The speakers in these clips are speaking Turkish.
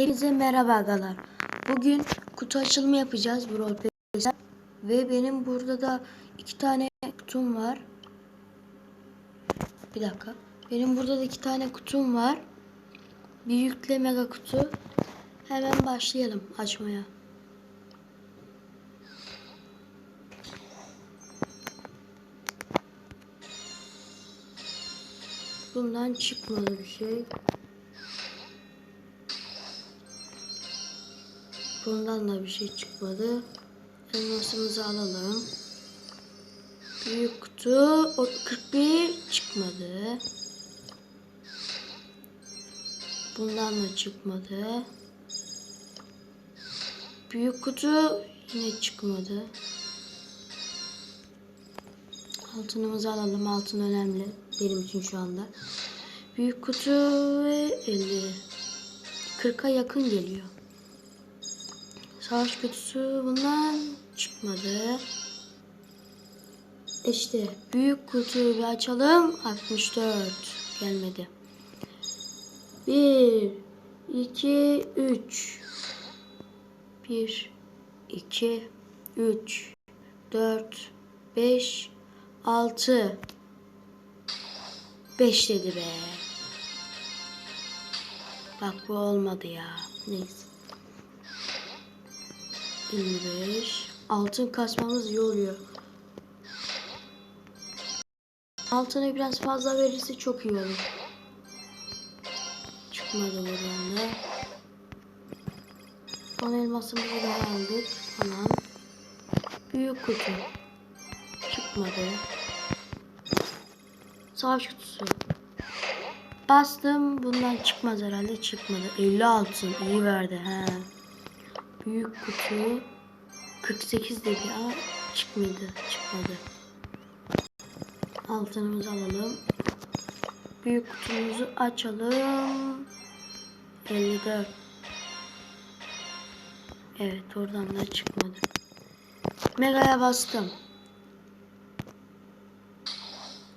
Hepinize merhaba agalar. Bugün kutu açılımı yapacağız bu roleplay'de. Ve benim burada da iki tane kutum var. Bir dakika. Benim burada da iki tane kutum var. Büyükle mega kutu. Hemen başlayalım açmaya. Bundan çıkmadı bir şey. Bundan da bir şey çıkmadı. Elmasımızı alalım. Büyük kutu o 41 çıkmadı. Bundan da çıkmadı. Büyük kutu yine çıkmadı. Altınımızı alalım. Altın önemli benim için şu anda. Büyük kutu ve 50. 40'a yakın geliyor. Savaş kutusu bundan çıkmadı. İşte büyük kutuyu bir açalım. 64 gelmedi. 1 2 3 1 2 3 4 5 6 5 dedi be. Bak bu olmadı ya. Neyse. 55. Altın kasmamız iyi oluyor. Altını biraz fazla verirse çok iyi olur. Çıkmadı buradan da. 10 elmasımızı da aldık. Tamam. Büyük kutu. Çıkmadı. Savaş kutusu. Bastım. Bundan çıkmaz herhalde. Çıkmadı. 50 altın. iyi verdi. He. Büyük kutu 48 dedi ama çıkmadı. Çıkmadı. Altınımızı alalım. Büyük kutumuzu açalım. 54. Evet oradan da çıkmadı. Mega'ya bastım.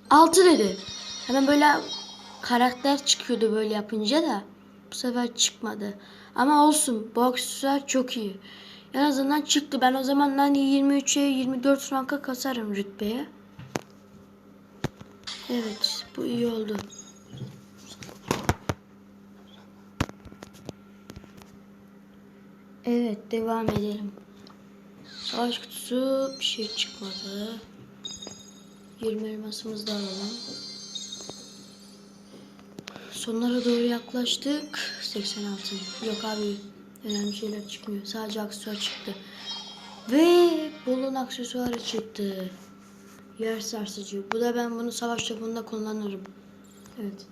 6 dedi. Hemen böyle karakter çıkıyordu böyle yapınca da. Bu sefer çıkmadı. Ama olsun. Bu aksesuar çok iyi. En azından çıktı. Ben o zaman hani 23'e 24 ranka kasarım rütbeye. Evet. Bu iyi oldu. Evet. Devam edelim. Savaş kutusu bir şey çıkmadı. 20 elmasımızı da alalım. Sonlara doğru yaklaştık. 86. Yok abi önemli şeyler çıkmıyor. Sadece aksesuar çıktı. Ve bolun aksesuarı çıktı. Yer sarsıcı. Bu da ben bunu savaş topunda kullanırım. Evet.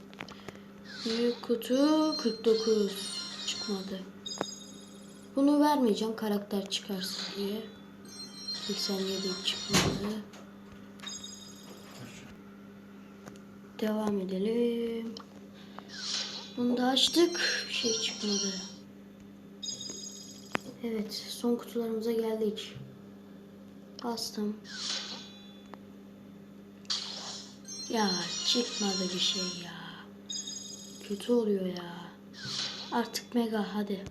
Büyük kutu 49 çıkmadı. Bunu vermeyeceğim karakter çıkarsın diye. 87 çıkmadı. Devam edelim. Bunu da açtık. Bir şey çıkmadı. Evet. Son kutularımıza geldik. Bastım. Ya çıkmadı bir şey ya. Kötü oluyor ya. Artık mega hadi.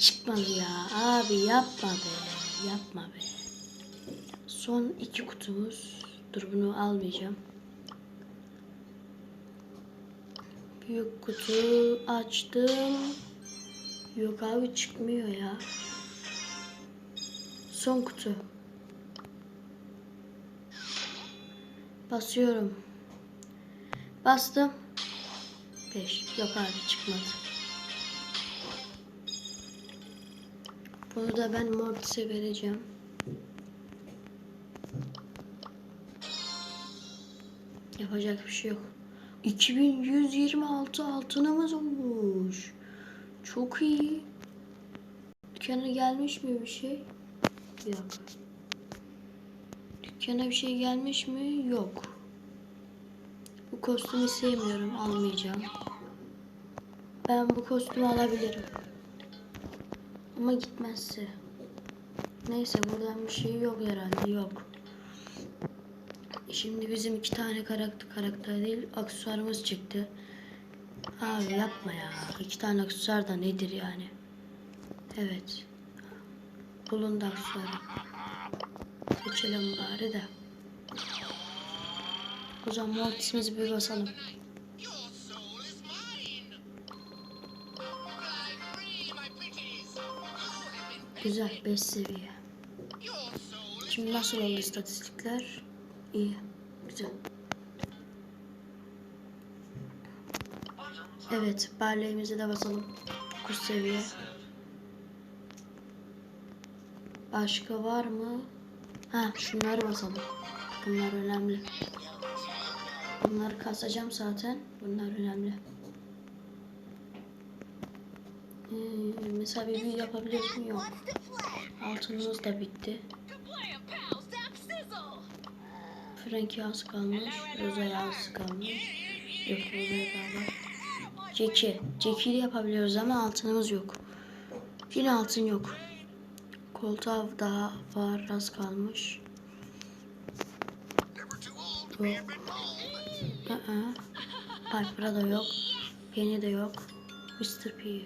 Çıkmadı ya. Abi yapma be. Yapma be. Son iki kutumuz. Dur bunu almayacağım. Büyük kutu açtım. Yok abi çıkmıyor ya. Son kutu. Basıyorum. Bastım. 5. Yok abi çıkmadı. Bunu da ben Mortis'e vereceğim. Yapacak bir şey yok. 2126 altınımız olmuş. Çok iyi. Dükkana gelmiş mi bir şey? Yok. Dükkana bir şey gelmiş mi? Yok. Bu kostümü sevmiyorum. Almayacağım. Ben bu kostümü alabilirim. Ama gitmezse. Neyse buradan bir şey yok herhalde. Yok. Şimdi bizim iki tane karakter karakter değil aksesuarımız çıktı. Abi yapma ya. İki tane aksesuar da nedir yani? Evet. Bulundu aksesuarı. Geçelim bari de. O zaman mortisimizi bir basalım. Güzel 5 seviye. Şimdi nasıl oldu istatistikler? İyi. Güzel. Evet, barleyimizi de basalım. 9 seviye. Başka var mı? Ha, şunları basalım. Bunlar önemli. Bunları kasacağım zaten. Bunlar önemli. Ee, mesela bir büyü yapabilir mi? Yok. Altınımız da bitti. Frankie az kalmış. Rosa az kalmış. Yok Rosa'ya kalmış. Jackie. Jackie'yi yapabiliyoruz ama altınımız yok. Yine altın yok. Koltuğa daha var az kalmış. Yok. Aa. Piper'a da yok. Penny de yok. Mr. P.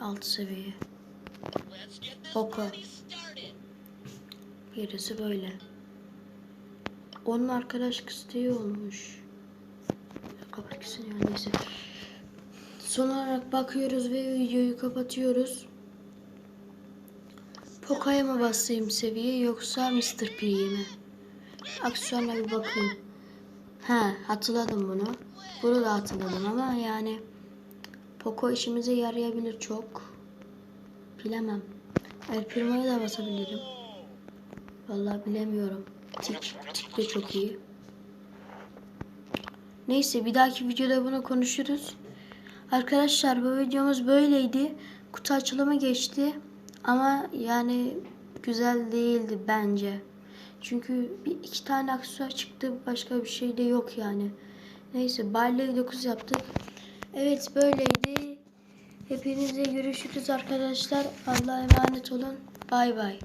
6 seviye. Poco. Gerisi böyle. Onun arkadaş kısteği olmuş. Kapat gitsin ya neyse. Son olarak bakıyoruz ve videoyu kapatıyoruz. Poco'ya mı basayım seviye yoksa Mr. P'ye mi? Aksesuarına bir bakayım. Ha hatırladım bunu. Bunu da hatırladım ama yani Poco işimize yarayabilir çok. Bilemem. El Primo'ya da basabilirim. Vallahi bilemiyorum. Tik, çok iyi. Neyse bir dahaki videoda bunu konuşuruz. Arkadaşlar bu videomuz böyleydi. Kutu açılımı geçti. Ama yani güzel değildi bence. Çünkü bir iki tane aksesuar çıktı. Başka bir şey de yok yani. Neyse Barley 9 yaptık. Evet böyleydi. Hepinize görüşürüz arkadaşlar. Allah'a emanet olun. Bay bay.